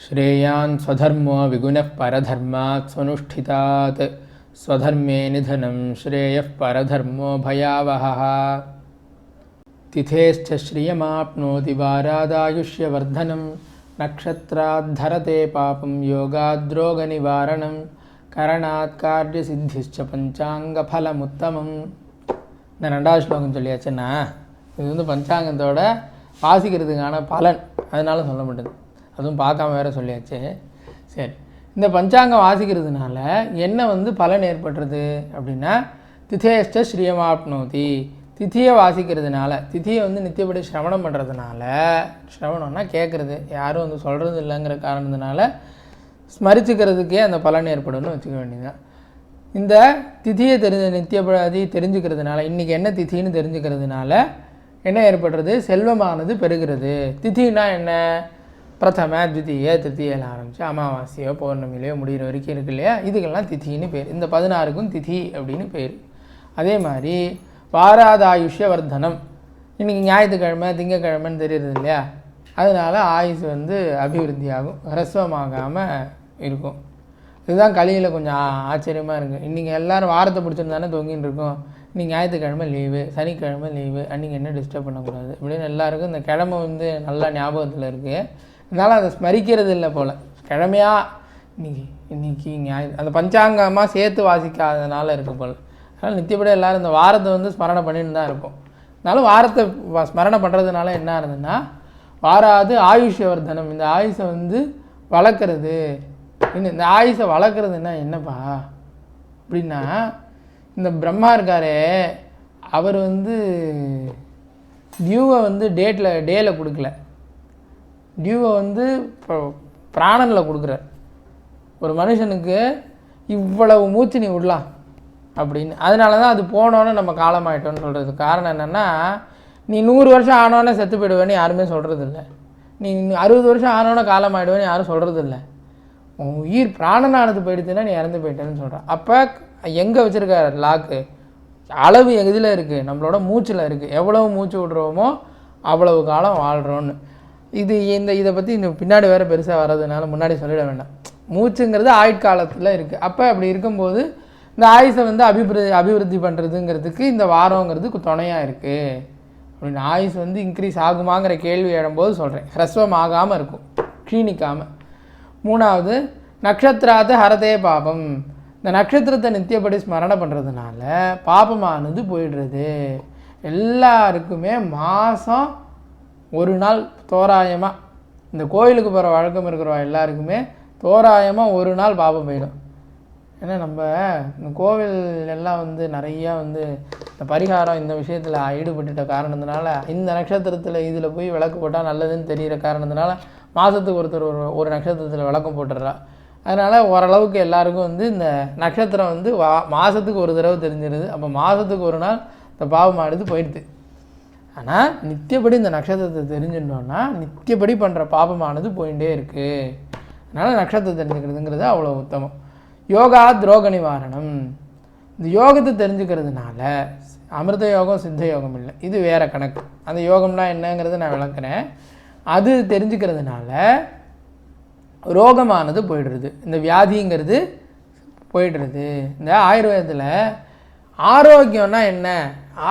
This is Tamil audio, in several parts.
श्रेयान् स्वधर्मो विगुणः परधर्मात् स्वनुष्ठितात् स्वधर्मे निधनं श्रेयः परधर्मो भयावहः तिथेश्च श्रियमाप्नोति वारादायुष्यवर्धनं नक्षत्राद्धरते पापं योगाद्रोगनिवारणं करणात् कार्यसिद्धिश्च பஞ்சாங்கஃபலமுத்தமம் இந்த ரெண்டாவது ஸ்லோகம் சொல்லியாச்சுன்னா இது வந்து பஞ்சாங்கத்தோட வாசிக்கிறதுக்கான பலன் அதனால சொல்ல மாட்டேது அதுவும் பார்க்காம வேற சொல்லியாச்சு. சரி. இந்த பஞ்சாங்கம் வாசிக்கிறதுனால என்ன வந்து பலன் ஏற்படுறது அப்படின்னா திதேஷ்ட ஸ்ரீயமாப்னோதி. திதியை வாசிக்கிறதுனால திதியை வந்து நித்தியப்படி சிரவணம் பண்ணுறதுனால சிரவணம்னா கேட்குறது யாரும் வந்து சொல்கிறது இல்லைங்கிற காரணத்தினால ஸ்மரிச்சுக்கிறதுக்கே அந்த பலன் ஏற்படும்னு வச்சுக்க வேண்டியதுதான். இந்த திதியை தெரிஞ்ச நித்தியபதி தெரிஞ்சுக்கிறதுனால இன்றைக்கி என்ன திதின்னு தெரிஞ்சுக்கிறதுனால என்ன ஏற்படுறது? செல்வமானது பெருகிறது. திதினா என்ன? பிரதம த்விதீய திருத்தியில் ஆரம்பித்து அமாவாசையோ பௌர்ணமிலையோ முடிகிற வரைக்கும் இருக்கு இல்லையா? இதுக்கெல்லாம் தித்தின்னு பேர். இந்த பதினாறுக்கும் திதி அப்படின்னு பேர். அதே மாதிரி வாராதாயுஷ்ய வர்தனம் இன்றைக்கி ஞாயிற்றுக்கிழமை திங்கக்கிழமைன்னு தெரியுறது இல்லையா? அதனால் ஆயுசு வந்து அபிவிருத்தி ஆகும் இருக்கும். இதுதான் கலியில் கொஞ்சம் ஆச்சரியமாக இருக்குது இன்றைக்கி எல்லாரும் வாரத்தை பிடிச்சிருந்தானே தொங்கின்னு இருக்கோம். இன்றைக்கி ஞாயிற்றுக்கிழமை லீவு சனிக்கிழமை லீவு அன்றைக்கி என்ன டிஸ்டர்ப் பண்ணக்கூடாது இப்படின்னு எல்லாருக்கும் இந்த கிழமை வந்து நல்லா ஞாபகத்தில் இருக்குது அதனால் அதை ஸ்மரிக்கிறது இல்லை போல். கிழமையாக இன்னைக்கு இன்னைக்கு ஞாயிறு அந்த பஞ்சாங்கமாக சேர்த்து வாசிக்காதனால இருக்கும் போல். அதனால் நித்தியப்படி எல்லோரும் இந்த வாரத்தை வந்து ஸ்மரணை பண்ணிட்டு தான் இருப்போம். அதனால வாரத்தை ஸ்மரணை பண்ணுறதுனால என்ன இருந்ததுன்னா வாராது ஆயுஷ்யவர்தனம் இந்த ஆயுஷை வந்து வளர்க்குறது. இன்னும் இந்த ஆயுஷை வளர்க்குறதுன்னா என்னப்பா? அப்படின்னா இந்த பிரம்மா இருக்காரே அவர் வந்து வியூவை வந்து டேட்டில் டேயில் கொடுக்கல. டியூவை வந்து பிராணனில் கொடுக்குறார். ஒரு மனுஷனுக்கு இவ்வளவு மூச்சு நீ விடலாம் அப்படின்னு. அதனால தான் அது போனோன்னே நம்ம காலமாயிட்டோம்னு சொல்கிறது காரணம் என்னென்னா நீ நூறு வருஷம் ஆனோன்னே செத்து போயிடுவேன்னு யாருமே சொல்கிறது இல்லை நீ அறுபது வருஷம் ஆனோன்னே காலமாயிடுவேன்னு யாரும் சொல்கிறது இல்லை உன் உயிர் பிராணனானது போயிடுச்சுன்னா நீ இறந்து போயிட்டேன்னு சொல்கிறான் அப்போ எங்கே வச்சுருக்காரு லாக்கு அளவு எதில் இருக்குது நம்மளோட மூச்சில் இருக்குது எவ்வளவு மூச்சு விடுறோமோ அவ்வளவு காலம் வாழ்கிறோன்னு இது இந்த இதை பற்றி இன்னும் பின்னாடி வேறு பெருசாக வர்றதுனால முன்னாடி சொல்லிட வேண்டாம். மூச்சுங்கிறது ஆயுட்காலத்தில் இருக்குது அப்போ அப்படி இருக்கும்போது இந்த ஆயுசை வந்து அபிவிருத்தி அபிவிருத்தி பண்ணுறதுங்கிறதுக்கு இந்த வாரங்கிறது துணையாக இருக்குது அப்படின்னு ஆயுஸ் வந்து இன்க்ரீஸ் ஆகுமாங்கிற கேள்வி எழும்போது சொல்கிறேன் ஹ்ரஸ்வம் ஆகாமல் இருக்கும். க்ஷீணிக்காமல் மூணாவது நட்சத்திராத ஹரதே பாபம். இந்த நட்சத்திரத்தை நித்தியப்படி ஸ்மரணை பண்ணுறதுனால பாபமானது போயிடுறது. எல்லாருக்குமே மாதம் ஒரு நாள் தோராயமாக இந்த கோயிலுக்கு போகிற வழக்கம் இருக்கிறவா எல்லாருக்குமே தோராயமாக ஒரு நாள் பாபம் போயிடும். ஏன்னா நம்ம இந்த கோவில் எல்லாம் வந்து நிறையா வந்து இந்த பரிகாரம் இந்த விஷயத்தில் ஈடுபட்டுட்ட காரணத்தினால இந்த நட்சத்திரத்தில் இதில் போய் விளக்கு போட்டால் நல்லதுன்னு தெரிகிற காரணத்தினால மாதத்துக்கு ஒருத்தர் ஒரு ஒரு நட்சத்திரத்தில் விளக்கம் போட்டுடுறா. அதனால் ஓரளவுக்கு எல்லாருக்கும் வந்து இந்த நட்சத்திரம் வந்து வா மாதத்துக்கு ஒரு தடவை தெரிஞ்சிருது. அப்போ மாதத்துக்கு ஒரு நாள் இந்த பாவமானது போயிடுது. ஆனால் நித்தியப்படி இந்த நட்சத்திரத்தை தெரிஞ்சுட்டோம்னா நித்தியப்படி பண்ணுற பாபமானது போயிட்டே இருக்குது அதனால் நட்சத்திரத்தை தெரிஞ்சுக்கிறதுங்கிறது அவ்வளோ உத்தமம். யோகா துரோக நிவாரணம். இந்த யோகத்தை தெரிஞ்சுக்கிறதுனால அமிர்த யோகம் சித்த யோகம் இல்லை. இது வேறு கணக்கு. அந்த யோகம்னா என்னங்கிறத நான் விளக்குறேன். அது தெரிஞ்சுக்கிறதுனால ரோகமானது போயிடுறது. இந்த வியாதிங்கிறது போயிடுறது. இந்த ஆயுர்வேதத்தில் ஆரோக்கியம்னா என்ன?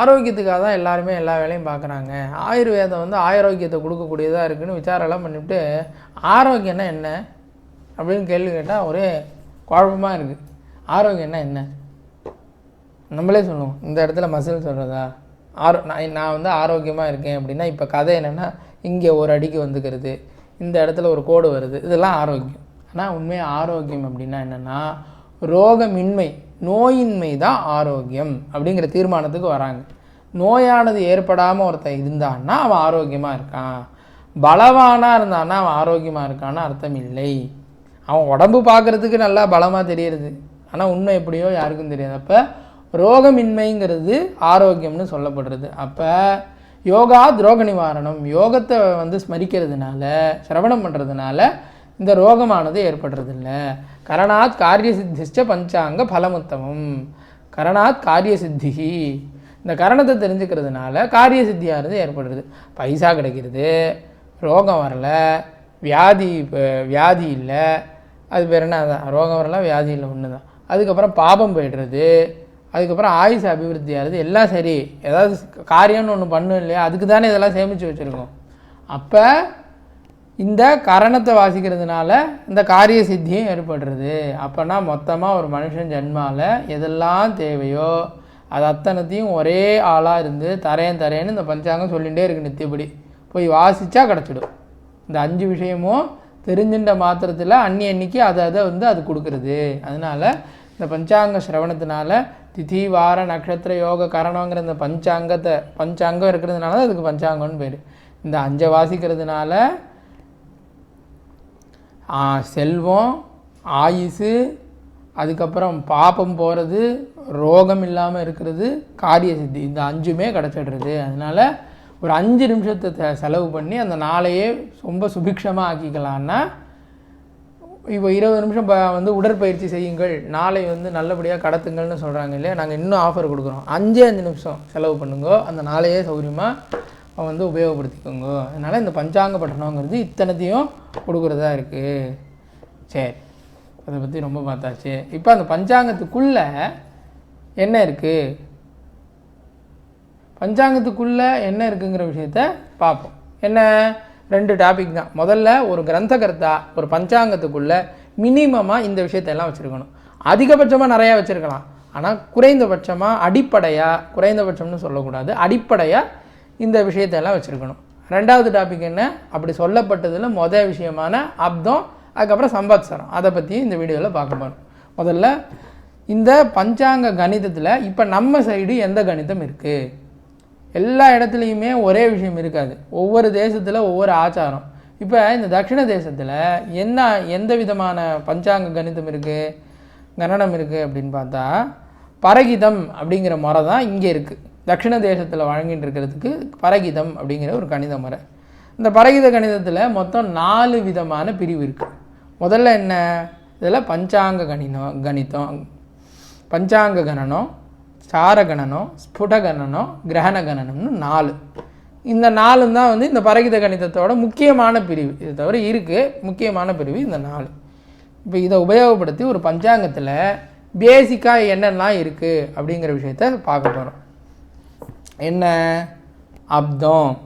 ஆரோக்கியத்துக்காக தான் எல்லாருமே எல்லா வேலையும் பார்க்குறாங்க. ஆயுர்வேதம் வந்து ஆரோக்கியத்தை கொடுக்கக்கூடியதாக இருக்குன்னு விசாரெல்லாம் பண்ணிவிட்டு ஆரோக்கியம்னா என்ன? அப்படின்னு கேள்வி கேட்டால் ஒரே குழப்பமாக இருக்குது ஆரோக்கியம்னா என்ன? நம்மளே சொல்லுவோம். இந்த இடத்துல மசில் சொல்கிறதா ஆரோ நான் நான் வந்து ஆரோக்கியமாக இருக்கேன் அப்படின்னா இப்போ கதை என்னென்னா இங்கே ஒரு அடிக்கு வந்துக்கிறது இந்த இடத்துல ஒரு கோடு வருது இதெல்லாம் ஆரோக்கியம். ஆனால் உண்மையாக ஆரோக்கியம் அப்படின்னா என்னென்னா ரோகமின்மை. நோயின்மை தான் ஆரோக்கியம் அப்படிங்கிற தீர்மானத்துக்கு வராங்க. நோயானது ஏற்படாமல் ஒருத்தன் இருந்தான்னா அவன் ஆரோக்கியமாக இருக்கான். பலவானாக இருந்தான்னா அவன் ஆரோக்கியமாக இருக்கான்னு அர்த்தம் இல்லை. அவன் உடம்பு பார்க்குறதுக்கு நல்லா பலமாக தெரியுது ஆனால் உண்மை எப்படியோ யாருக்கும் தெரியாது. அப்போ ரோகமின்மைங்கிறது ஆரோக்கியம்னு சொல்லப்படுறது. அப்போ யோகா துரோக நிவாரணம் யோகத்தை வந்து ஸ்மரிக்கிறதுனால சிரவணம் பண்ணுறதுனால இந்த ரோகமானது ஏற்படுறதில்ல. கரணாத் காரிய சித்திஷ்ட பஞ்சாங்க பலமுத்தமம். கரணாத் காரிய சித்திகி இந்த கரணத்தை தெரிஞ்சுக்கிறதுனால காரிய சித்தியானது ஏற்படுறது பைசா கிடைக்கிறது ரோகம் வரல வியாதி வியாதி இல்லை. அது பேர் என்ன? அதான் ரோகம் வரல வியாதி இல்லை ஒன்று தான் அதுக்கப்புறம் பாபம் போயிடுறது. அதுக்கப்புறம் ஆயுச அபிவிருத்தி ஆகுது எல்லாம் சரி. ஏதாவது காரியம்னு ஒன்று பண்ணும் இல்லையா? அதுக்கு தானே இதெல்லாம் சேமித்து வச்சுருக்கோம். அப்போ இந்த கரணத்தை வாசிக்கிறதுனால இந்த காரிய சித்தியும் ஏற்படுறது. அப்போனா மொத்தமாக ஒரு மனுஷன் ஜென்மாவில் எதெல்லாம் தேவையோ அது அத்தனைத்தையும் ஒரே ஆளாக இருந்து தரேன் தரேன்னு இந்த பஞ்சாங்கம் சொல்லிகிட்டே இருக்கு நித்தியபடி போய் வாசித்தா கிடச்சிடும். இந்த அஞ்சு விஷயமும் தெரிஞ்சின்ற மாத்திரத்தில் அன்னி அன்னைக்கு அதை அதை வந்து அது கொடுக்குறது. அதனால இந்த பஞ்சாங்க சிரவணத்தினால திதி வார நட்சத்திர யோக கரணங்கிற இந்த பஞ்சாங்கத்தை பஞ்சாங்கம் இருக்கிறதுனால தான் அதுக்கு பஞ்சாங்கம்னு பேர். இந்த அஞ்சை வாசிக்கிறதுனால செல்வம் ஆயுசு அதுக்கப்புறம் பாப்பம் போகிறது ரோகம் இல்லாமல் இருக்கிறது காரிய சித்தி. இந்த அஞ்சுமே கிடச்சிடுறது. அதனால் ஒரு அஞ்சு நிமிஷத்தை செலவு பண்ணி அந்த நாளையே ரொம்ப சுபிக்ஷமாக ஆக்கிக்கலான்னா இப்போ இருபது நிமிஷம் ப வந்து உடற்பயிற்சி செய்யுங்கள். நாளை வந்து நல்லபடியாக கடத்துங்கள்னு சொல்கிறாங்க இல்லையா? நாங்கள் இன்னும் ஆஃபர் கொடுக்குறோம். அஞ்சே அஞ்சு நிமிஷம் செலவு பண்ணுங்கோ. அந்த நாளையே சௌகரியமாக வந்து உபயோகப்படுத்திக்கோங்க. அதனால் இந்த பஞ்சாங்க பட்டணங்கிறது இத்தனத்தையும் கொடுக்குறதா இருக்குது சரி. அதை பற்றி ரொம்ப பார்த்தாச்சு. இப்போ அந்த பஞ்சாங்கத்துக்குள்ளே என்ன இருக்குது பஞ்சாங்கத்துக்குள்ளே என்ன இருக்குங்கிற விஷயத்த பார்ப்போம். என்ன? ரெண்டு டாபிக் தான். முதல்ல ஒரு கிரந்தகர்த்தா ஒரு பஞ்சாங்கத்துக்குள்ளே மினிமமாக இந்த விஷயத்தையெல்லாம் வச்சுருக்கணும். அதிகபட்சமாக நிறையா வச்சுருக்கலாம். ஆனால் குறைந்தபட்சமாக அடிப்படையாக குறைந்தபட்சம்னு சொல்லக்கூடாது. அடிப்படையாக இந்த விஷயத்தையெல்லாம் வச்சுருக்கணும். ரெண்டாவது டாபிக் என்ன? அப்படி சொல்லப்பட்டதில் மொதல் விஷயமான அப்தம் அதுக்கப்புறம் சம்பாத்சரம் அதை பற்றி இந்த வீடியோவில் பார்க்க போகிறோம் முதல்ல இந்த பஞ்சாங்க கணிதத்தில் இப்போ நம்ம சைடு எந்த கணிதம் இருக்குது எல்லா இடத்துலையுமே ஒரே விஷயம் இருக்காது. ஒவ்வொரு தேசத்தில் ஒவ்வொரு ஆச்சாரம். இப்போ இந்த தட்சிண தேசத்தில் என்ன எந்த விதமான பஞ்சாங்க கணிதம் இருக்குது கணனம் இருக்குது அப்படின்னு பார்த்தா பரகிதம் அப்படிங்கிற முறை தான் இங்கே இருக்குது தட்சிண தேசத்தில் வழங்கிட்டு இருக்கிறதுக்கு பரகிதம் அப்படிங்கிற ஒரு கணித முறை. இந்த பரகித கணிதத்தில் மொத்தம் நாலு விதமான பிரிவு இருக்குது முதல்ல என்ன? இதில் பஞ்சாங்க கணிதம் கணிதம் பஞ்சாங்க கணனம் சார கணனம் ஸ்புட கணனம் கிரகண கணனம்னு நாலு. இந்த நாலு தான் வந்து இந்த பரகித கணிதத்தோட முக்கியமான பிரிவு. இது தவிர இருக்குது முக்கியமான பிரிவு இந்த நாலு. இப்போ இதை உபயோகப்படுத்தி ஒரு பஞ்சாங்கத்தில் பேசிக்காக என்னெல்லாம் இருக்குது அப்படிங்கிற விஷயத்த பார்க்க போகிறோம் என்ன? அப்தம்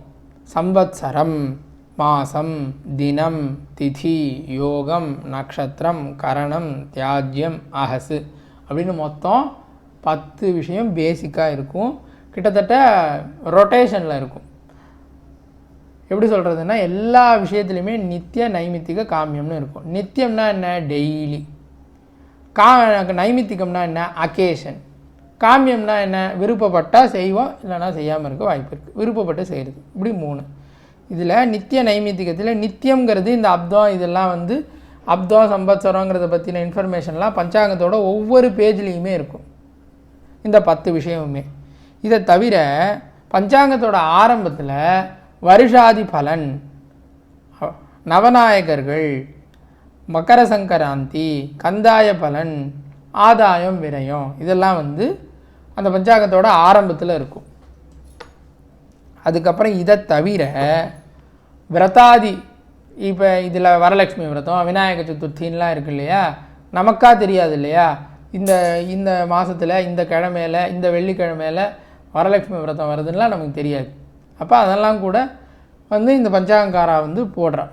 சம்பத்சரம் மாசம் தினம் திதி யோகம் நக்ஷத்திரம் கரணம் தியாஜ்யம் அகசு அப்படின்னு மொத்தம் பத்து விஷயம் பேசிக்காக இருக்கும். கிட்டத்தட்ட ரொட்டேஷனில் இருக்கும். எப்படி சொல்கிறதுன்னா எல்லா விஷயத்துலையுமே நித்திய நைமித்திக காமியம்னு இருக்கும். நித்தியம்னா என்ன? டெய்லி கா நைமித்திகம்னா என்ன? அக்கேஷன் காமியம்னா என்ன? விருப்பப்பட்டால் செய்வோம் இல்லைன்னா செய்யாமல் இருக்க வாய்ப்பு இருக்குது விருப்பப்பட்டு செய்கிறது இப்படி மூணு. இதில் நித்திய நைமித்திகத்தில் நித்தியங்கிறது இந்த அப்தம் இதெல்லாம் வந்து அப்தம் சம்பத்சரங்கிறத பற்றின இன்ஃபர்மேஷன்லாம் பஞ்சாங்கத்தோட ஒவ்வொரு பேஜ்லேயுமே இருக்கும். இந்த பத்து விஷயமுமே. இதை தவிர பஞ்சாங்கத்தோட ஆரம்பத்தில் வருஷாதி பலன் நவநாயகர்கள் மகர சங்கராந்தி கந்தாய பலன் ஆதாயம் விரயம் இதெல்லாம் வந்து அந்த பஞ்சாங்கத்தோட ஆரம்பத்தில் இருக்கும். அதுக்கப்புறம் இதை தவிர விரதாதி இப்போ இதில் வரலட்சுமி விரதம் விநாயக சதுர்த்தின்லாம் இருக்கு இல்லையா? நமக்கா தெரியாது இல்லையா? இந்த இந்த மாதத்தில் இந்த கிழமையில் இந்த வெள்ளிக்கிழமையில் வரலட்சுமி விரதம் வருதுன்னெலாம் நமக்கு தெரியாது. அப்போ அதெல்லாம் கூட வந்து இந்த பஞ்சாங்காரா வந்து போடுறான்.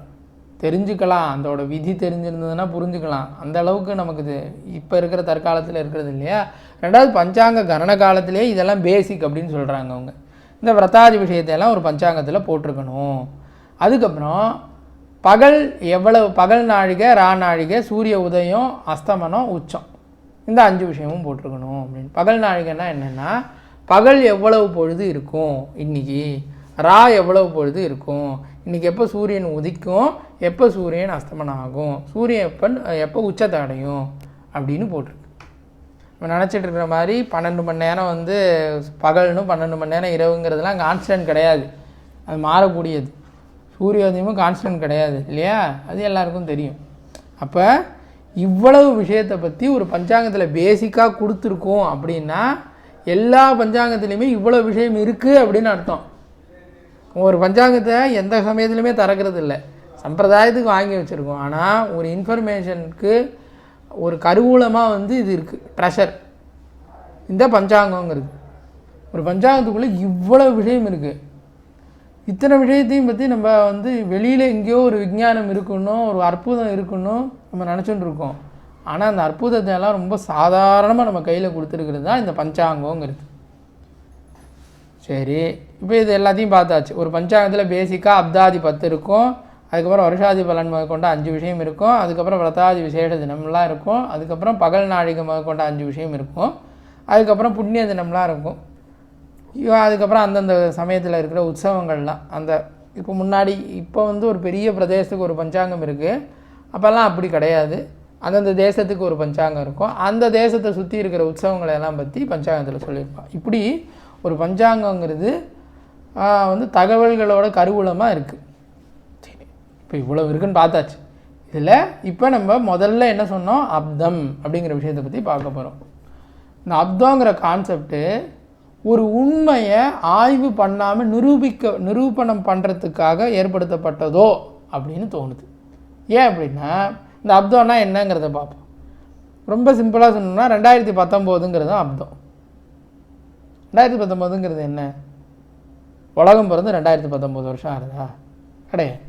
தெரிஞ்சுக்கலாம். அதோட விதி தெரிஞ்சிருந்ததுன்னா புரிஞ்சுக்கலாம். அந்த அளவுக்கு நமக்கு இது இப்போ இருக்கிற தற்காலத்தில் இருக்கிறது இல்லையா? ரெண்டாவது பஞ்சாங்க கரண காலத்திலே இதெல்லாம் பேசிக் அப்படின்னு சொல்கிறாங்க அவங்க. இந்த விரதாதி விஷயத்தையெல்லாம் ஒரு பஞ்சாங்கத்தில் போட்டிருக்கணும். அதுக்கப்புறம் பகல் எவ்வளவு பகல் நாழிகை ரா நாழிகை சூரிய உதயம் அஸ்தமனம் உச்சம். இந்த அஞ்சு விஷயமும் போட்டிருக்கணும் அப்படின்னு. பகல் நாழிகைன்னா என்னென்னா பகல் எவ்வளவு பொழுது இருக்கும் இன்னைக்கு? ரா எவ்வளவு பொழுது இருக்கும்? இன்னைக்கு எப்போ சூரியன் உதிக்கும்? எப்போ சூரியன் அஸ்தமனம் ஆகும்? சூரியன் எப்போ எப்போ உச்சத்தை அடையும்? அப்படின்னு போட்டிருக்கு. நம்ம நினச்சிட்டு இருக்கிற மாதிரி பன்னெண்டு மணி நேரம் வந்து பகல்னு பன்னெண்டு மணி நேரம் இரவுங்கிறதுலாம் கான்ஸ்டன்ட் கிடையாது. அது மாறக்கூடியது. சூரியோதயமும் கான்ஸ்டன்ட் கிடையாது இல்லையா? அது எல்லாருக்கும் தெரியும். அப்போ இவ்வளவு விஷயத்தை பற்றி ஒரு பஞ்சாங்கத்தில் பேசிக்காக கொடுத்துருக்கோம் அப்படின்னா எல்லா பஞ்சாங்கத்துலேயுமே இவ்வளோ விஷயம் இருக்குது அப்படின்னு அர்த்தம். ஒரு பஞ்சாங்கத்தை எந்த சமயத்துலையுமே திறக்கிறது இல்லை சம்பிரதாயத்துக்கு வாங்கி வச்சுருக்கோம். ஆனால் ஒரு இன்ஃபர்மேஷனுக்கு ஒரு கருவூலமாக வந்து இது இருக்குது ட்ரெஷர் இந்த பஞ்சாங்கங்கிறது ஒரு பஞ்சாங்கத்துக்குள்ளே இவ்வளோ விஷயம் இருக்குது இத்தனை விஷயத்தையும் பற்றி நம்ம வந்து வெளியில் எங்கேயோ ஒரு விஞ்ஞானம் இருக்கணும் ஒரு அற்புதம் இருக்கணும் நம்ம நினச்சிட்டு இருக்கோம். ஆனால் அந்த அற்புதத்தை எல்லாம் ரொம்ப சாதாரணமாக நம்ம கையில் கொடுத்துருக்கிறது தான் இந்த பஞ்சாங்கங்கிறது சரி இப்போ இது எல்லாத்தையும் பார்த்தாச்சு. ஒரு பஞ்சாங்கத்தில் பேசிக்காக அப்தாதி பத்து இருக்கும். அதுக்கப்புறம் வருஷாதி பலன் முதற்கொண்ட அஞ்சு விஷயம் இருக்கும். அதுக்கப்புறம் விரதாதி விசேஷ தினம்லாம் இருக்கும். அதுக்கப்புறம் பகல் நாழிகை முதற்கொண்ட அஞ்சு விஷயம் இருக்கும். அதுக்கப்புறம் புண்ணிய தினம்லாம் இருக்கும். அதுக்கப்புறம் அந்தந்த சமயத்தில் இருக்கிற உற்சவங்கள்லாம். அந்த இப்போ முன்னாடி இப்போ வந்து ஒரு பெரிய பிரதேசத்துக்கு ஒரு பஞ்சாங்கம் இருக்குது அப்போல்லாம் அப்படி கிடையாது. அந்தந்த தேசத்துக்கு ஒரு பஞ்சாங்கம் இருக்கும். அந்த தேசத்தை சுற்றி இருக்கிற உற்சவங்களை எல்லாம் பற்றி பஞ்சாங்கத்தில் சொல்லியிருப்பான். இப்படி ஒரு பஞ்சாங்கங்கிறது வந்து தகவல்களோட கருவூலமாக இருக்குது சரி இப்போ இவ்வளோ இருக்குன்னு பார்த்தாச்சு. இதில் இப்போ நம்ம முதல்ல என்ன சொன்னோம்? அப்தம் அப்படிங்கிற விஷயத்தை பற்றி பார்க்க போகிறோம் இந்த அப்தங்கிற கான்செப்ட்டு ஒரு உண்மையை ஆய்வு பண்ணாமல் நிரூபிக்க நிரூபணம் பண்ணுறதுக்காக ஏற்படுத்தப்பட்டதோ அப்படின்னு தோணுது. ஏன் அப்படின்னா இந்த அப்தம்னா என்னங்கிறத பார்ப்போம். ரொம்ப சிம்பிளாக சொன்னோம்னா ரெண்டாயிரத்தி பத்தொம்போதுங்கிறது தான் அப்தம். ரெண்டாயிரத்தி பத்தொம்போதுங்கிறது என்ன? உலகம் பிறந்து ரெண்டாயிரத்தி பத்தொம்போது வருஷம் ஆகுதா? கிடையாது.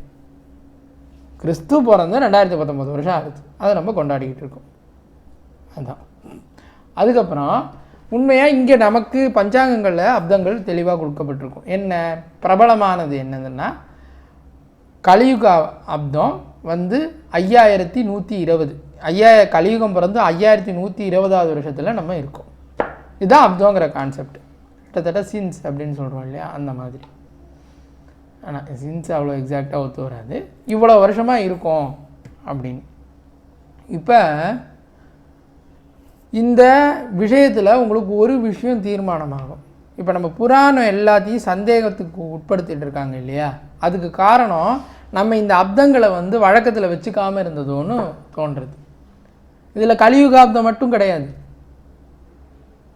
கிறிஸ்து பிறந்து ரெண்டாயிரத்தி பத்தொம்போது வருஷம் ஆகுது. அதை நம்ம கொண்டாடிக்கிட்டு இருக்கோம். அதான். அதுக்கப்புறம் உண்மையாக இங்கே நமக்கு பஞ்சாங்கங்களில் அப்தங்கள் தெளிவாக கொடுக்கப்பட்டிருக்கும். என்ன? பிரபலமானது என்னதுன்னா கலியுக அப்தம் வந்து ஐயாயிரத்தி நூற்றி இருபது. ஐயா கலியுகம் பிறந்து ஐயாயிரத்தி நூற்றி இருபதாவது வருஷத்தில் நம்ம இருக்கோம். இதுதான் அப்தங்கிற கான்செப்ட் கிட்டத்தட்ட சின்ஸ் அப்படின்னு சொல்கிறோம் இல்லையா? அந்த மாதிரி. ஆனால் சின்ஸ் அவ்வளோ எக்ஸாக்டாக ஒத்து வராது. இவ்வளோ வருஷமாக இருக்கும் அப்படின்னு. இப்போ இந்த விஷயத்தில் உங்களுக்கு ஒரு விஷயம் தீர்மானமாகும். இப்போ நம்ம புராணம் எல்லாத்தையும் சந்தேகத்துக்கு உட்படுத்திட்டு இருக்காங்க இல்லையா? அதுக்கு காரணம் நம்ம இந்த அப்தங்களை வந்து வழக்கத்தில் வச்சுக்காமல் இருந்ததோன்னு தோன்றுறது இதில் கலியுகாப்தம் மட்டும் கிடையாது.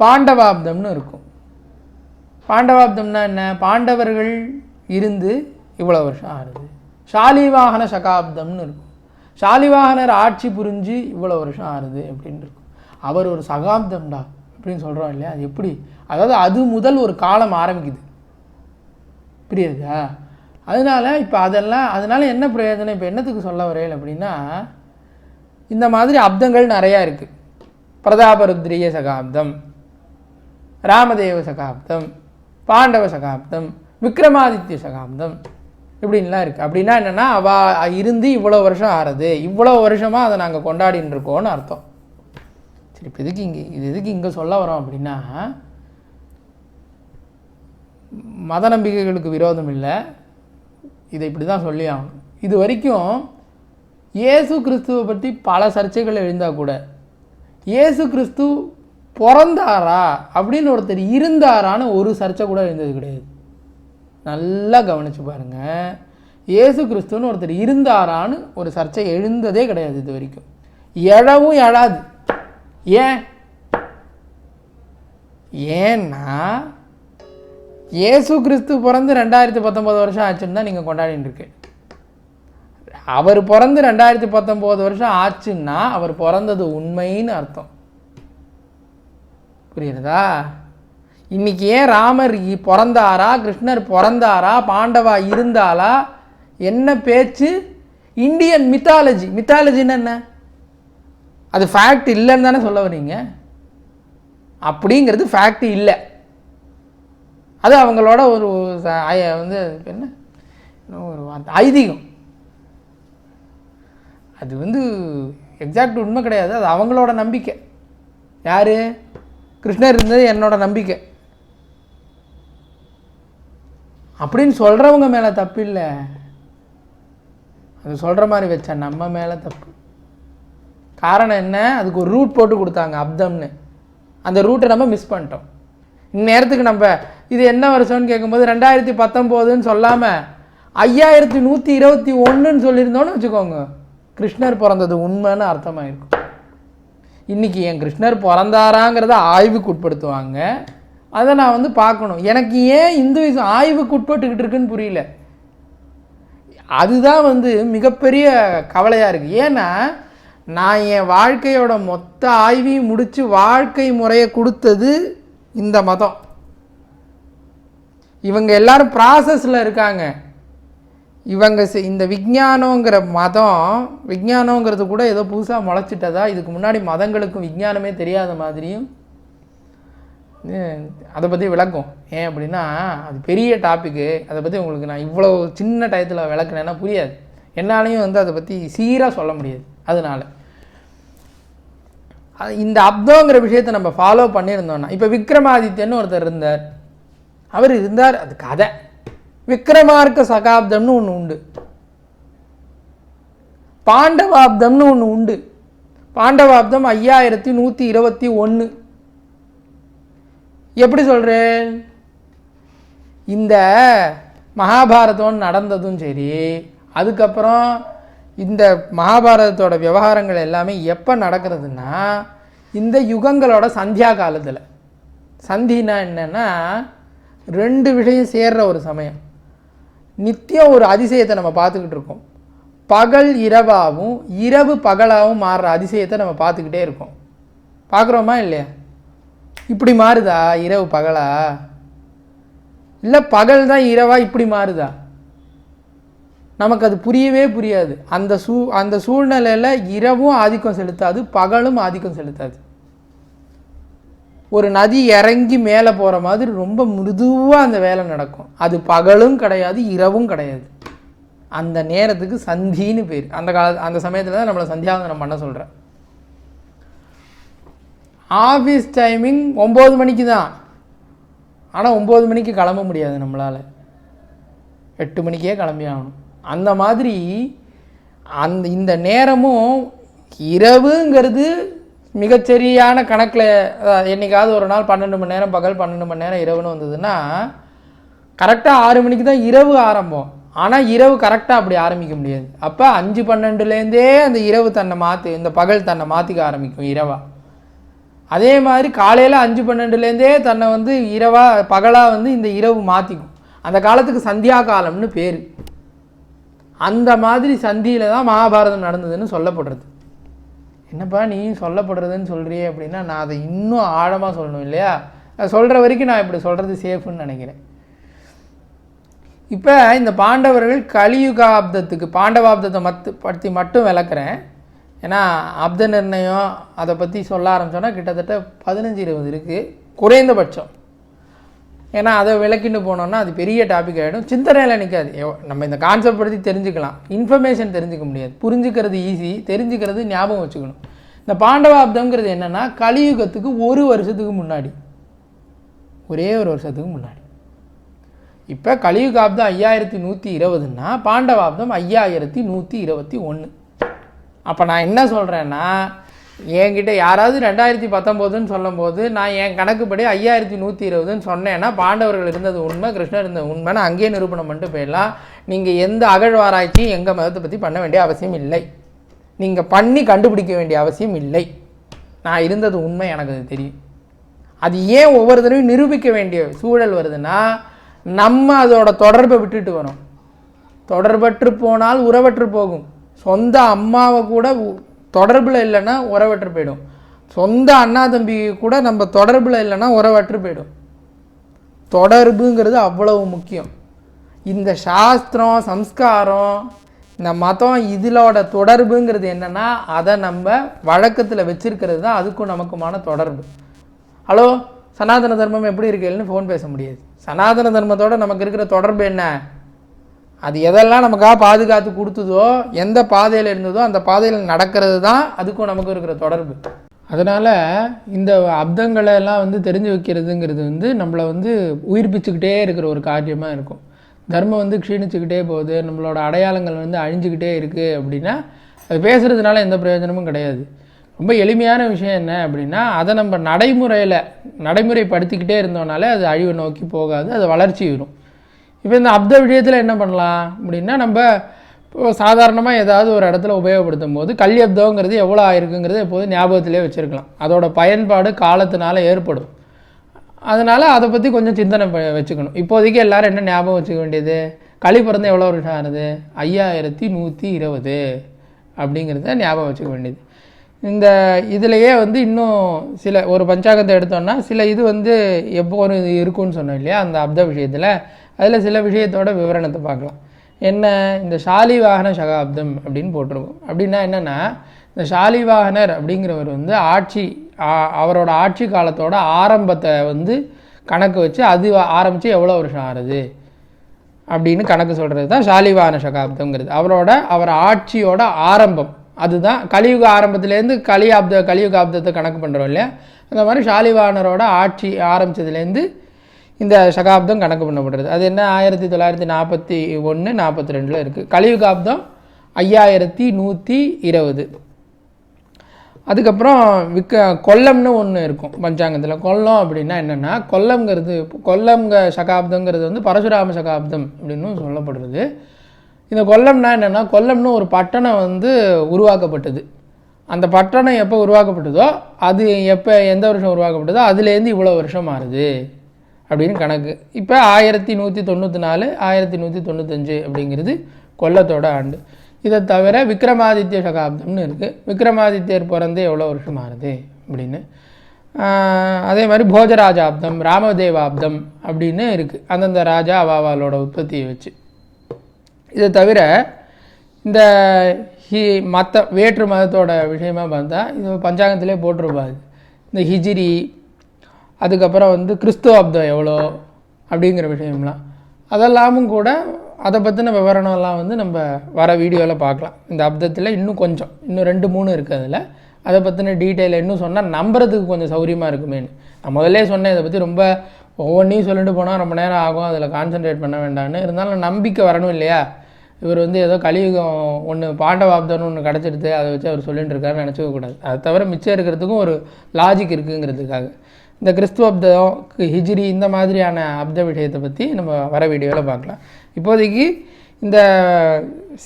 பாண்டவாப்தம்னு இருக்கும். பாண்டவாப்தம்னா என்ன? பாண்டவர்கள் இருந்து இவ்வளோ வருஷம் ஆறுது ஷாலிவாகன சகாப்தம்னு இருக்கும். ஷாலிவாகனர் ஆட்சி புரிஞ்சு இவ்வளோ வருஷம் ஆறுது அப்படின்னு இருக்கும். அவர் ஒரு சகாப்தம்டா அப்படின்னு சொல்கிறோம் இல்லையா? அது எப்படி? அதாவது அது முதல் ஒரு காலம் ஆரம்பிக்குது. புரியுதா அதனால இப்போ அதெல்லாம் அதனால் என்ன பிரயோஜனம்? இப்போ என்னத்துக்கு சொல்ல வரையில் அப்படின்னா இந்த மாதிரி அப்தங்கள் நிறையா இருக்குது பிரதாபருத்ரிய சகாப்தம் ராமதேவ சகாப்தம் பாண்டவ சகாப்தம் விக்ரமாதித்ய சகாப்தம் இப்படின்லாம் இருக்குது அப்படின்னா என்னென்னா அவ இருந்து இவ்வளோ வருஷம் ஆறுது இவ்வளோ வருஷமாக அதை நாங்கள் கொண்டாடின்னு இருக்கோம்னு அர்த்தம். சரி இப்போ எதுக்கு இங்கே இது எதுக்கு இங்கே சொல்ல வரோம் அப்படின்னா மத நம்பிக்கைகளுக்கு விரோதம் இல்லை. இதை இப்படி தான் சொல்லி ஆகணும். இது வரைக்கும் இயேசு கிறிஸ்துவை பற்றி பல சர்ச்சைகள் எழுந்தால் கூட இயேசு கிறிஸ்து பிறந்தாரா அப்படின்னு ஒருத்தர் இருந்தாரான்னு ஒரு சர்ச்சை கூட எழுந்தது கிடையாது. நல்லா கவனிச்சு பாருங்க. இயேசு கிறிஸ்துன்னு ஒருத்தர் இருந்தாரான்னு ஒரு சர்ச்சை எழுந்ததே கிடையாது இது வரைக்கும். எழவும் எழாது. ஏன்? ஏன்னா இயேசு கிறிஸ்து பிறந்து ரெண்டாயிரத்தி பத்தொம்போது வருஷம் ஆச்சுன்னு தான் நீங்கள் கொண்டாடிட்டு அவர் பிறந்து ரெண்டாயிரத்தி பத்தொம்போது வருஷம் ஆச்சுன்னா அவர் பிறந்தது உண்மைன்னு அர்த்தம். புரியுறதா இன்னைக்கு ஏன் ராமர் பிறந்தாரா கிருஷ்ணர் பிறந்தாரா பாண்டவா இருந்தாலா என்ன பேச்சு? இந்தியன் மித்தாலஜி மித்தாலஜின்னு என்ன? அது ஃபேக்ட் இல்லைன்னு தானே சொல்ல வரீங்க அப்படிங்கிறது ஃபேக்ட் இல்லை. அது அவங்களோட ஒரு வந்து என்ன? ஒரு ஐதீகம். அது வந்து எக்ஸாக்ட் உண்மை கிடையாது. அது அவங்களோட நம்பிக்கை. யார்? கிருஷ்ணர் இருந்தது என்னோட நம்பிக்கை. அப்படின்னு சொல்கிறவங்க மேலே தப்பு இல்லை. அது சொல்கிற மாதிரி வச்சா நம்ம மேலே தப்பு. காரணம் என்ன? அதுக்கு ஒரு ரூட் போட்டு கொடுத்தாங்க அப்தம்னு. அந்த ரூட்டை நம்ம மிஸ் பண்ணிட்டோம். இந்நேரத்துக்கு நம்ம இது என்ன வருஷம்னு கேட்கும்போது ரெண்டாயிரத்தி பத்தொம்போதுன்னு சொல்லாமல் ஐயாயிரத்தி நூற்றி இருபத்தி ஒன்றுன்னு சொல்லியிருந்தோன்னு வச்சுக்கோங்க. கிருஷ்ணர் பிறந்தது உண்மைன்னு அர்த்தமாயிருக்கும் இன்றைக்கி என் கிருஷ்ணர் பிறந்தாராங்கிறத ஆய்வுக்கு உட்படுத்துவாங்க அதை நான் வந்து பார்க்கணும். எனக்கு ஏன் இந்துவிசம் ஆய்வுக்கு உட்பட்டுக்கிட்டு இருக்குன்னு புரியல. அதுதான் வந்து மிகப்பெரிய கவலையாக இருக்குது ஏன்னா நான் என் வாழ்க்கையோட மொத்த ஆய்வையும் முடித்து வாழ்க்கை முறையை கொடுத்தது இந்த மதம். இவங்க எல்லாரும் ப்ராசஸில் இருக்காங்க. இவங்க இந்த விஞ்ஞானங்கிற மதம் விஞ்ஞானங்கிறது கூட ஏதோ புதுசாக முளைச்சிட்டதா? இதுக்கு முன்னாடி மதங்களுக்கும் விஞ்ஞானமே தெரியாத மாதிரியும் அதை பற்றி விளக்கும். ஏன் அப்படின்னா அது பெரிய டாப்பிக்கு அதை பற்றி உங்களுக்கு நான் இவ்வளோ சின்ன டயத்தில் விளக்குனேன்னா புரியாது. என்னாலையும் வந்து அதை பற்றி சீராக சொல்ல முடியாது. அதனால. அது இந்த அப்தோங்கிற விஷயத்தை நம்ம ஃபாலோ பண்ணியிருந்தோம்னா இப்போ விக்ரமாதித்யன்னு ஒருத்தர் இருந்தார். அவர் இருந்தார் அது கதை. விக்ரமார்க்க சகாப்தம்னு ஒன்று உண்டு. பாண்டவாப்தம்னு ஒன்று உண்டு. பாண்டவாப்தம் ஐயாயிரத்தி நூற்றி இருபத்தி ஒன்று எப்படி சொல்கிறேன் இந்த மகாபாரதம் நடந்ததும் சரி அதுக்கப்புறம் இந்த மகாபாரதத்தோட விவகாரங்கள் எல்லாமே எப்போ நடக்கிறதுன்னா இந்த யுகங்களோட சந்தியா காலத்தில். சந்தினா என்னென்னா ரெண்டு விஷயம் சேர்ற ஒரு சமயம். நித்தியம் ஒரு அதிசயத்தை நம்ம பார்த்துக்கிட்டு இருக்கோம். பகல் இரவாகவும் இரவு பகலாகவும் மாறுற அதிசயத்தை நம்ம பார்த்துக்கிட்டே இருக்கோம். பார்க்குறோமா இல்லையா? இப்படி மாறுதா? இரவு பகலா? இல்லை பகல் தான் இரவா இப்படி மாறுதா? நமக்கு அது புரியவே புரியாது. அந்த சூ அந்த சூழ்நிலையில் இரவும் ஆதிக்கம் செலுத்தாது பகலும் ஆதிக்கம் செலுத்தாது. ஒரு நதி இறங்கி மேலே போகிற மாதிரி ரொம்ப மிருதுவாக அந்த வேலை நடக்கும். அது பகலும் கிடையாது இரவும் கிடையாது. அந்த நேரத்துக்கு சந்தின்னு பேர். அந்த கால அந்த சமயத்தில் தான் நம்மளை சந்தியாவந்தனம் பண்ண சொல்கிறேன் ஆஃபீஸ் டைமிங் ஒம்பது மணிக்கு தான். ஆனால் ஒம்பது மணிக்கு கிளம்ப முடியாது நம்மளால். எட்டு மணிக்கே கிளம்பி ஆகணும். அந்த மாதிரி அந்த இந்த நேரமும் இரவுங்கிறது மிகச்சரியான கணக்கில் என்னைக்காவது ஒரு நாள் பன்னெண்டு மணி நேரம் பகல் பன்னெண்டு மணி நேரம் இரவுன்னு வந்ததுன்னா கரெக்டாக ஆறு மணிக்கு தான் இரவு ஆரம்பம். ஆனால் இரவு கரெக்டாக அப்படி ஆரம்பிக்க முடியாது. அப்போ அஞ்சு பன்னெண்டுலேருந்தே அந்த இரவு தன்னை மாற்றி இந்த பகல் தன்னை மாற்றிக்க ஆரம்பிக்கும் இரவா. அதே மாதிரி காலையில் அஞ்சு பன்னெண்டுலேருந்தே தன்னை வந்து இரவாக பகலாக வந்து இந்த இரவு மாற்றிக்கும் அந்த காலத்துக்கு சந்தியா காலம்னு பேர். அந்த மாதிரி சந்தியில் தான் மகாபாரதம் நடந்ததுன்னு சொல்லப்படுறது. என்னப்பா நீ சொல்லப்படுறதுன்னு சொல்கிறியே அப்படின்னா நான் அதை இன்னும் ஆழமாக சொல்லணும் இல்லையா? சொல்கிற வரைக்கும் நான் இப்படி சொல்கிறது சேஃப்னு நினைக்கிறேன். இப்போ இந்த பாண்டவர்கள் கலியுகாப்தத்துக்கு பாண்டவாப்தத்தை மத்து பற்றி மட்டும் விளக்குறேன். ஏன்னா அப்த நிர்ணயம் அதை பற்றி சொல்ல ஆரம்பிச்சோன்னா கிட்டத்தட்ட பதினஞ்சு இருபது இருக்குது குறைந்தபட்சம். ஏன்னா அதை விளக்கிட்டு போனோம்னா அது பெரிய டாபிக் ஆகிடும் சிந்தனையில் நிற்காது நம்ம இந்த கான்செப்ட் பற்றி தெரிஞ்சுக்கலாம். இன்ஃபர்மேஷன் தெரிஞ்சுக்க முடியாது. புரிஞ்சுக்கிறது ஈஸி தெரிஞ்சுக்கிறது ஞாபகம் வச்சுக்கணும். இந்த பாண்டவாப்தம்ங்கிறது என்னென்னா கலியுகத்துக்கு ஒரு வருஷத்துக்கு முன்னாடி. ஒரே ஒரு வருஷத்துக்கு முன்னாடி. இப்போ கலியுகாப்தம் ஐயாயிரத்தி நூற்றி இருபதுன்னா பாண்டவாப்தம் ஐயாயிரத்தி நூற்றி இருபத்தி ஒன்று அப்போ நான் என்ன சொல்கிறேன்னா என்கிட்ட யாராவது ரெண்டாயிரத்தி பத்தொம்போதுன்னு சொல்லும்போது நான் என் கணக்குப்படி ஐயாயிரத்தி நூற்றி இருபதுன்னு சொன்னேன்னா பாண்டவர்கள் இருந்தது உண்மை கிருஷ்ணர் இருந்தது உண்மைன்னு அங்கேயே நிரூபணம் பண்ணிட்டு போயிடலாம். நீங்கள் எந்த அகழ்வாராய்ச்சியும் எங்கள் மதத்தை பற்றி பண்ண வேண்டிய அவசியம் இல்லை. நீங்கள் பண்ணி கண்டுபிடிக்க வேண்டிய அவசியம் இல்லை. நான் இருந்தது உண்மை எனக்கு அது தெரியும். அது ஏன் ஒவ்வொரு தடவையும் நிரூபிக்க வேண்டிய சூழல் வருதுன்னா நம்ம அதோட தொடர்பை விட்டுட்டு வரோம். தொடர்பற்று போனால் உறவற்று போகும். சொந்த அம்மாவை கூட தொடர்பில் இல்லைன்னா உறவற்று போயிடும். சொந்த அண்ணா தம்பி கூட நம்ம தொடர்பில் இல்லைன்னா உறவற்று போயிடும். தொடர்புங்கிறது அவ்வளவு முக்கியம். இந்த சாஸ்திரம் சம்ஸ்காரம் இந்த மதம் இதிலோட தொடர்புங்கிறது என்னென்னா அதை நம்ம வழக்கத்தில் வச்சுருக்கிறது தான் அதுக்கும் நமக்குமான தொடர்பு. ஹலோ சனாதன தர்மம் எப்படி இருக்குன்னு ஃபோன் பேச முடியாது. சனாதன தர்மத்தோட நமக்கு இருக்கிற தொடர்பு என்ன? அது எதெல்லாம் நமக்காக பாதுகாத்து கொடுத்ததோ எந்த பாதையில் இருந்ததோ அந்த பாதையில் நடக்கிறது தான் அதுக்கும் நமக்கும் இருக்கிற தொடர்பு. அதனால் இந்த அப்தங்களை எல்லாம் வந்து தெரிஞ்சு வைக்கிறதுங்கிறது வந்து நம்மளை வந்து உயிர்ப்பிச்சுக்கிட்டே இருக்கிற ஒரு காரியமாக இருக்கும். தர்மம் வந்து க்ஷீணிச்சுக்கிட்டே போகுது நம்மளோட அடையாளங்கள் வந்து அழிஞ்சுக்கிட்டே இருக்குது அப்படின்னா அது பேசுகிறதுனால எந்த பிரயோஜனமும் கிடையாது. ரொம்ப எளிமையான விஷயம் என்ன அப்படின்னா அதை நம்ம நடைமுறையில் நடைமுறைப்படுத்திக்கிட்டே இருந்தோம்னாலே அது அழிவை நோக்கி போகாது அது வளர்ச்சி வரும். இப்போ இந்த அப்த விஷயத்தில் என்ன பண்ணலாம் அப்படின்னா நம்ம இப்போ சாதாரணமாக ஏதாவது ஒரு இடத்துல உபயோகப்படுத்தும் போது கல்வி அப்தங்கிறது எவ்வளோ ஆயிருக்குங்கிறத எப்போதும் ஞாபகத்திலே வச்சுருக்கலாம். அதோட பயன்பாடு காலத்தினால ஏற்படும். அதனால் அதை பற்றி கொஞ்சம் சிந்தனை ப- வச்சுக்கணும். இப்போதைக்கு எல்லாரும் என்ன ஞாபகம் வச்சுக்க வேண்டியது? களி பிறந்து எவ்வளோ வருஷம் ஆகுது ஐயாயிரத்தி நூற்றி இருபது அப்படிங்கிறத ஞாபகம் வச்சுக்க வேண்டியது. இந்த இதுலேயே வந்து இன்னும் சில ஒரு பஞ்சாங்கத்தை எடுத்தோம்னா சில இது வந்து எப்போ ஒரு இது இருக்கும்னு சொன்னோம் இல்லையா? அந்த அப்த விஷயத்தில் அதில் சில விஷயத்தோட விவரணத்தை பார்க்கலாம். என்ன? இந்த ஷாலிவாகன சகாப்தம் அப்படின்னு போட்டிருக்கோம் அப்படின்னா என்னென்னா இந்த ஷாலிவாகனர் அப்படிங்கிறவர் வந்து ஆட்சி அவரோட ஆட்சி காலத்தோட ஆரம்பத்தை வந்து கணக்கு வச்சு அது ஆரம்பித்து எவ்வளோ வருஷம் ஆறுது அப்படின்னு கணக்கு சொல்கிறது தான் ஷாலிவாகன சகாப்தங்கிறது அவரோட அவர் ஆட்சியோட ஆரம்பம். அதுதான் கலியுக ஆரம்பத்துலேருந்து கலியாப்த கலியுகாப்தத்தை கணக்கு பண்ணுறோம் இல்லையா? அந்த மாதிரி ஷாலிவாகனரோட ஆட்சி ஆரம்பித்ததுலேருந்து இந்த சகாப்தம் கணக்கு பண்ணப்படுறது. அது என்ன? ஆயிரத்தி தொள்ளாயிரத்தி நாற்பத்தி ஒன்று நாற்பத்தி ரெண்டில் இருக்குது கலியுகாப்தம் ஐயாயிரத்தி நூற்றி இருபது. அதுக்கப்புறம் விக்க கொல்லம்னு ஒன்று இருக்கும் பஞ்சாங்கத்தில். கொல்லம் அப்படின்னா என்னென்னா கொல்லம்ங்கிறது கொல்லம்ங்க சகாப்தங்கிறது வந்து பரசுராம சகாப்தம் அப்படின்னு சொல்லப்படுறது. இந்த கொல்லம்னா என்னென்னா கொல்லம்னு ஒரு பட்டணம் வந்து உருவாக்கப்பட்டது. அந்த பட்டணம் எப்போ உருவாக்கப்பட்டதோ அது எப்போ எந்த வருஷம் உருவாக்கப்பட்டதோ அதுலேருந்து இவ்வளோ வருஷம் மாறுது. அப்படின்னு கணக்கு. இப்போ ஆயிரத்தி நூற்றி தொண்ணூற்றி நாலு ஆயிரத்தி நூற்றி தொண்ணூத்தஞ்சு அப்படிங்கிறது கொல்லத்தோட ஆண்டு. இதை தவிர விக்ரமாதித்ய சகாப்தம்னு இருக்குது விக்ரமாதித்யர் பிறந்து எவ்வளோ வருஷம் ஆகுது அப்படின்னு அதே மாதிரி போஜராஜாப்தம் ராமதேவாப்தம் அப்படின்னு இருக்குது அந்தந்த ராஜா அவாவாலோட உற்பத்தியை வச்சு. இதை தவிர இந்த ஹி மற்ற வேற்று மதத்தோட விஷயமா பார்த்தா இது பஞ்சாங்கத்திலே போட்டிருப்பாரு. இந்த ஹிஜிரி அதுக்கப்புறம் வந்து கிறிஸ்துவ அப்தம் எவ்வளோ அப்படிங்கிற விஷயம்லாம். அதெல்லாமும் கூட அதை பற்றின விவரணம்லாம் வந்து நம்ம வர வீடியோவில் பார்க்கலாம். இந்த அப்தத்தில் இன்னும் கொஞ்சம் இன்னும் ரெண்டு மூணு இருக்குது அதில். அதை பற்றின டீட்டெயில் இன்னும் சொன்னால் நம்புறதுக்கு கொஞ்சம் சௌரியமாக இருக்குமேன்னு நான் முதல்லே சொன்னேன் இதை பற்றி ரொம்ப ஒவ்வொன்றையும் சொல்லிட்டு போனால் ரொம்ப நேரம் ஆகும் அதில் கான்சென்ட்ரேட் பண்ண வேண்டாம்னு. இருந்தாலும் நம்பிக்கை வரணும் இல்லையா? இவர் வந்து ஏதோ கலியுகம் ஒன்று பாண்டவாப்தம்னு ஒன்று கிடச்சிடுது அதை வச்சு அவர் சொல்லிட்டு இருக்காருன்னு நினச்சிக்க கூடாது. அதை தவிர மிச்சம் இருக்கிறதுக்கும் ஒரு லாஜிக் இருக்குங்கிறதுக்காக. இந்த கிறிஸ்துவ அப்தம் ஹிஜ்ரி இந்த மாதிரியான அப்த விஷயத்தை பற்றி நம்ம வர வீடியோவில் பார்க்கலாம் இப்போதைக்கு இந்த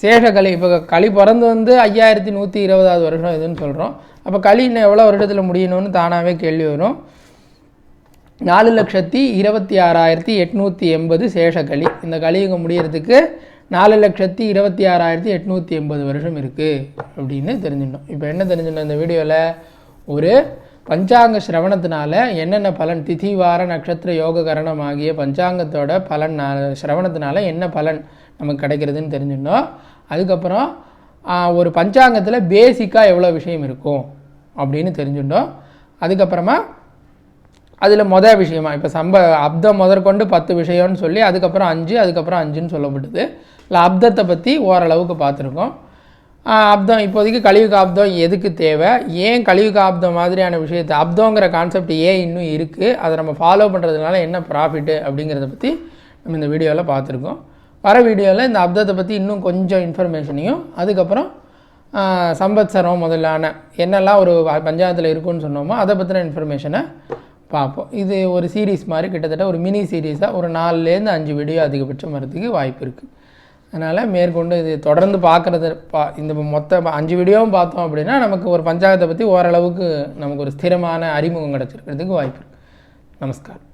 சேஷக்கலை இப்போ களி பிறந்து வந்து ஐயாயிரத்தி நூற்றி இருபதாவது வருஷம் இதுன்னு சொல்கிறோம் அப்போ களி இன்னும் எவ்வளோ வருஷத்தில் முடியணும்னு தானாகவே கேள்வி வரும். நாலு லட்சத்தி இருபத்தி ஆறாயிரத்தி எட்நூற்றி எண்பது சேஷகளி இந்த கலியுகம் முடியறதுக்கு நாலு லட்சத்தி இருபத்தி ஆறாயிரத்தி எட்நூற்றி எண்பது வருஷம் இருக்குது அப்படின்னு தெரிஞ்சுட்டோம். இப்போ என்ன தெரிஞ்சுட்டோம்? இந்த வீடியோவில் ஒரு பஞ்சாங்க சிரவணத்தினால என்னென்ன பலன்? திதி வார நட்சத்திர யோக கரணம் ஆகிய பஞ்சாங்கத்தோட பலன் சிரவணத்தினால என்ன பலன் நமக்கு கிடைக்கிறதுன்னு தெரிஞ்சுட்டோம். அதுக்கப்புறம் ஒரு பஞ்சாங்கத்தில் பேசிக்காக எவ்வளோ விஷயம் இருக்கும் அப்படின்னு தெரிஞ்சுட்டோம். அதுக்கப்புறமா அதில் மொதல் விஷயமா இப்போ சம்ப அப்தம் முதற்கொண்டு பத்து விஷயம்னு சொல்லி அதுக்கப்புறம் அஞ்சு அதுக்கப்புறம் அஞ்சுன்னு சொல்லப்பட்டது. இல்லை அப்தத்தை பற்றி ஓரளவுக்கு பார்த்துருக்கோம். அப்தம். இப்போதைக்கு கலியுக அப்தம் எதுக்கு தேவை? ஏன் கலியுக அப்தம் மாதிரியான விஷயத்தை அப்தங்கிற கான்செப்ட் ஏன் இன்னும் இருக்குது அதை நம்ம ஃபாலோ பண்ணுறதுனால என்ன ப்ராஃபிட்டு அப்படிங்கிறத பற்றி நம்ம இந்த வீடியோவில் பார்த்துருக்கோம். வர வீடியோவில் இந்த அப்தத்தை பற்றி இன்னும் கொஞ்சம் இன்ஃபர்மேஷனையும் அதுக்கப்புறம் ஆஹ் சம்பத்சரம் முதலான என்னெல்லாம் ஒரு பஞ்சாயத்தில் இருக்குன்னு சொன்னோமோ அதை பற்றின இன்ஃபர்மேஷனை பார்ப்போம். இது ஒரு சீரீஸ் மாதிரி கிட்டத்தட்ட ஒரு மினி சீரீஸாக ஒரு நாலுலேருந்து அஞ்சு வீடியோ அதிகபட்சம் வரதுக்கு வாய்ப்பு இருக்குது அதனால் மேற்கொண்டு இது தொடர்ந்து பார்க்குறது பா இந்த மொத்த அஞ்சு வீடியோவும் பார்த்தோம் அப்படின்னா நமக்கு ஒரு பஞ்சாயத்தை பற்றி ஓரளவுக்கு நமக்கு ஒரு ஸ்திரமான அறிமுகம் கிடச்சிருக்கிறதுக்கு வாய்ப்பு இருக்குது நமஸ்காரம்